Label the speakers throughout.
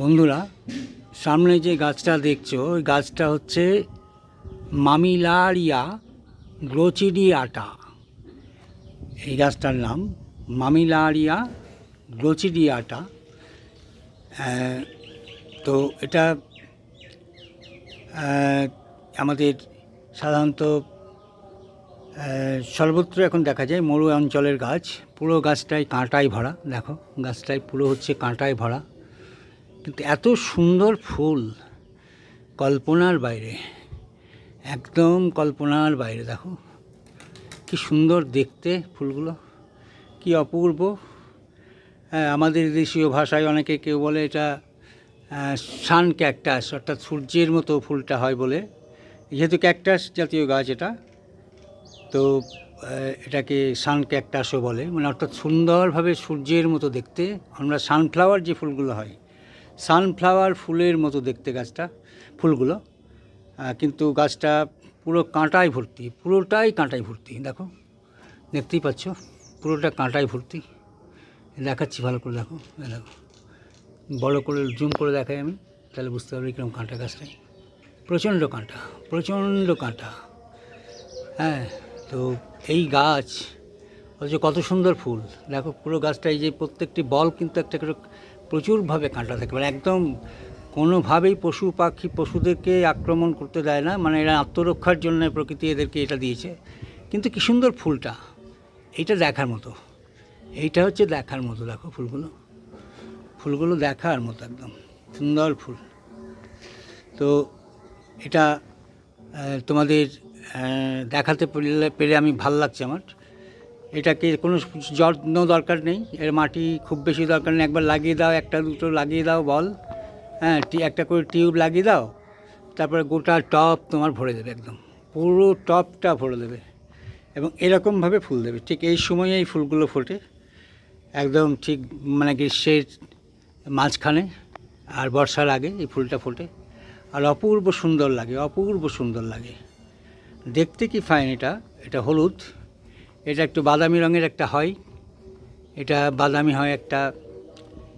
Speaker 1: বন্ধুরা, সামনে যে গাছটা দেখছ, ওই গাছটা হচ্ছে মামিলারিয়া গ্লোচিডিয়াটা। এই গাছটার নাম মামিলারিয়া গ্লোচিডিয়াটা। তো এটা আমাদের সাধারণত সর্বত্র এখন দেখা যায় মরু অঞ্চলের গাছ। পুরো গাছটাই কাঁটায় ভরা, দেখো, গাছটাই পুরো হচ্ছে কাঁটায় ভরা। কিন্তু এত সুন্দর ফুল কল্পনার বাইরে, একদম কল্পনার বাইরে, দেখো। কি সুন্দর দেখতে ফুলগুলো, কি অপূর্ব। হ্যাঁ আমাদের দেশীয় ভাষায় অনেকে কেউ বলে এটা সান ক্যাকটাস, অর্থাৎ সূর্যের মতো ফুলটা হয় বলে। যেহেতু ক্যাকটাস জাতীয় গাছ এটা, তো এটাকে সান ক্যাকটাসও বলে। মানে অর্থাৎ সুন্দরভাবে সূর্যের মতো দেখতে, আমরা সানফ্লাওয়ার যে ফুলগুলো হয় সানফ্লাওয়ার ফুলের মতো দেখতে গাছটা, ফুলগুলো। কিন্তু গাছটা পুরো কাঁটায় ভর্তি, পুরোটাই কাঁটায় ভর্তি, দেখো। দেখতেই পাচ্ছ, পুরোটা কাঁটায় ভর্তি। দেখাচ্ছি ভালো করে, দেখো দেখো। বড় করে, জুম করে দেখাই আমি, তাহলে বুঝতে পারবে কীরকম কাঁটা গাছটাই প্রচণ্ড কাঁটা প্রচণ্ড কাঁটা। হ্যাঁ তো এই গাছ অথচ কত সুন্দর ফুল। দেখো, পুরো গাছটা এই যে প্রত্যেকটি বল কিন্তু একটা করে প্রচুরভাবে কাঁটা থাকে। মানে একদম কোনোভাবেই পশু পাখি পশুদেরকে আক্রমণ করতে দেয় না। মানে এরা আত্মরক্ষার জন্য প্রকৃতি এদেরকে এটা দিয়েছে। কিন্তু কি সুন্দর ফুলটা। এইটা দেখার মতো। এইটা হচ্ছে দেখার মতো, দেখো ফুলগুলো। ফুলগুলো দেখার মতো একদম। সুন্দর ফুল। তো এটা তোমাদের দেখাতে পেরে পেরে আমি ভালো লাগছে আমার। এটাকে কোনো যত্ন দরকার নেই, এর মাটি খুব বেশি দরকার নেই। একবার লাগিয়ে দাও, একটা দুটো লাগিয়ে দাও বল হ্যাঁ একটা করে টিউব লাগিয়ে দাও, তারপরে গোটা টপ তোমার ভরে দেবে একদম। পুরো টপটা ভরে দেবে এবং এরকমভাবে ফুল দেবে। ঠিক এই সময়ে এই ফুলগুলো ফোটে। একদম ঠিক মানে গ্রীষ্মের মাঝখানে আর বর্ষার আগে এই ফুলটা ফোটে। আর অপূর্ব সুন্দর লাগে, অপূর্ব সুন্দর লাগে। দেখতে কি ফাইন এটা? এটা হলুদ। এটা একটু বাদামি রঙের একটা হয়। এটা বাদামি হয় একটা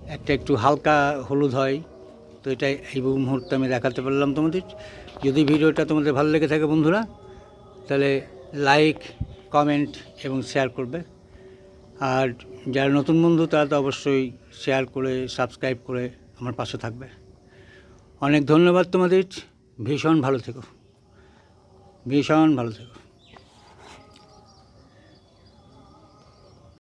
Speaker 1: একটা একটু হালকা হলুদ হয়। তো এটা এই মুহূর্তে আমি দেখাতে পারলাম তোমাদের। যদি ভিডিওটা তোমাদের ভালো লেগে থাকে বন্ধুরা, তাহলে লাইক কমেন্ট এবং শেয়ার করবে। আর যারা নতুন বন্ধু, তারা তো অবশ্যই শেয়ার করে সাবস্ক্রাইব করে আমার পাশে থাকবে। অনেক ধন্যবাদ তোমাদের। ভীষণ ভালো থেকো। ভীষণ ভালো থেকো।